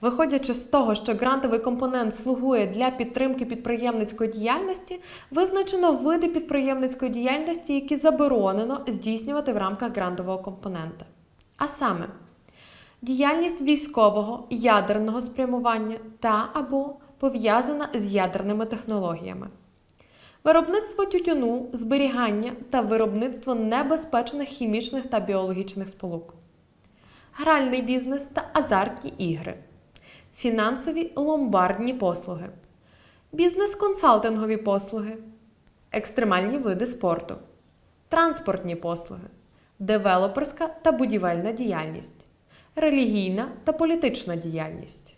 Виходячи з того, що грантовий компонент слугує для підтримки підприємницької діяльності, визначено види підприємницької діяльності, які заборонено здійснювати в рамках грантового компонента. А саме діяльність військового, ядерного спрямування та або пов'язана з ядерними технологіями. Виробництво тютюну, зберігання та виробництво небезпечних хімічних та біологічних сполук, гральний бізнес та азартні ігри, фінансові ломбардні послуги, бізнес-консалтингові послуги, екстремальні види спорту, транспортні послуги, девелоперська та будівельна діяльність, релігійна та політична діяльність.